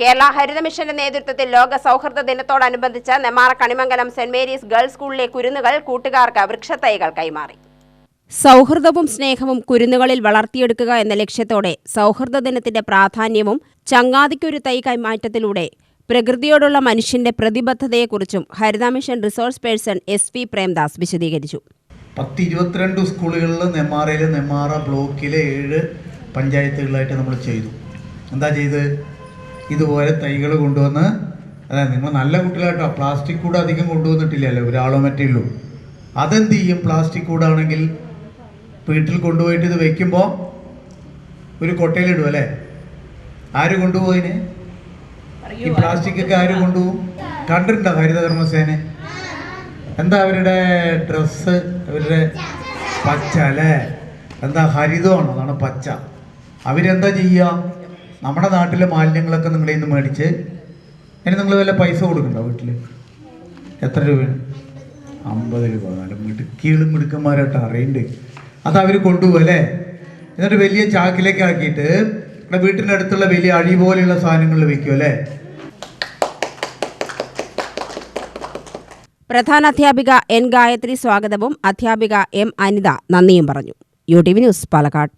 കേരള ഹരിത മിഷന്റെ നേതൃത്വത്തിൽ ലോക സൗഹൃദ ദിനത്തോടനുബന്ധിച്ച് Nenmara Kanimangalam Saint Mary's Girls സ്കൂളിലെ കുരുന്നുകൾ കൂട്ടുകാർക്ക് വൃക്ഷത്തൈകൾ കൈമാറി. സൗഹൃദവും സ്നേഹവും കുരുന്നുകളിൽ വളർത്തിയെടുക്കുക എന്ന ലക്ഷ്യത്തോടെ സൗഹൃദ ദിനത്തിന്റെ പ്രാധാന്യവും ചങ്ങാതിക്കൊരു തൈ കൈമാറ്റത്തിലൂടെ പ്രകൃതിയോടുള്ള മനുഷ്യന്റെ പ്രതിബദ്ധതയെക്കുറിച്ചും Haritha mission resource person S V Premdas വിശദീകരിച്ചു. പത്ത് ഇരുപത്തിരണ്ട് സ്കൂളുകളിൽ നെമ്മാറയിൽ നെമ്മാറ ബ്ലോക്കിലെ ഏഴ് പഞ്ചായത്തുകളായിട്ട് നമ്മൾ ചെയ്തു. എന്താ ചെയ്ത്? ഇതുപോലെ തൈകൾ കൊണ്ടുവന്ന് അതായത് നിങ്ങൾ നല്ല കുട്ടികളായിട്ടോ പ്ലാസ്റ്റിക് കൂടെ അധികം കൊണ്ടുവന്നിട്ടില്ലല്ലോ ഒരാളോ മറ്റേ ഉള്ളൂ. അതെന്ത് ചെയ്യും? പ്ലാസ്റ്റിക് കൂടാണെങ്കിൽ വീട്ടിൽ കൊണ്ടുപോയിട്ട് ഇത് വെക്കുമ്പോൾ ഒരു കൊട്ടയിലിടും അല്ലേ? ആര് കൊണ്ടുപോയിന് ഈ പ്ലാസ്റ്റിക് ഒക്കെ ആര് കൊണ്ടുപോകും? കണ്ടിട്ടുണ്ടോ ഹരിതകർമ്മസേന? എന്താ അവരുടെ ഡ്രസ്സ് അവരുടെ പച്ച അല്ലേ? എന്താ ഹരിതമാണോ? അതാണ് പച്ച. അവരെന്താ ചെയ്യുക നമ്മുടെ നാട്ടിലെ മാലിന്യങ്ങളൊക്കെ നിങ്ങളുടെ നിന്ന് മേടിച്ച് അതിന് നിങ്ങൾ വല്ല പൈസ കൊടുക്കണ്ടോ വീട്ടിൽ എത്ര രൂപയാണ് അമ്പത് രൂപ. നല്ല മിടുക്കികളും മിടുക്കന്മാരായിട്ട് അറിയണ്ട്. അത് അവർ കൊണ്ടുപോകും അല്ലേ? എന്നിട്ട് വലിയ ചാക്കിലേക്ക് ആക്കിയിട്ട് നമ്മുടെ വീട്ടിന്റെ അടുത്തുള്ള വലിയ അഴി പോലെയുള്ള സാധനങ്ങളിൽ വെക്കും അല്ലേ? പ്രധാന അധ്യാപിക എൻ ഗായത്രി സ്വാഗതവും. അധ്യാപിക എം അനിത നന്ദിയും പറഞ്ഞു. U T V news Palakkad.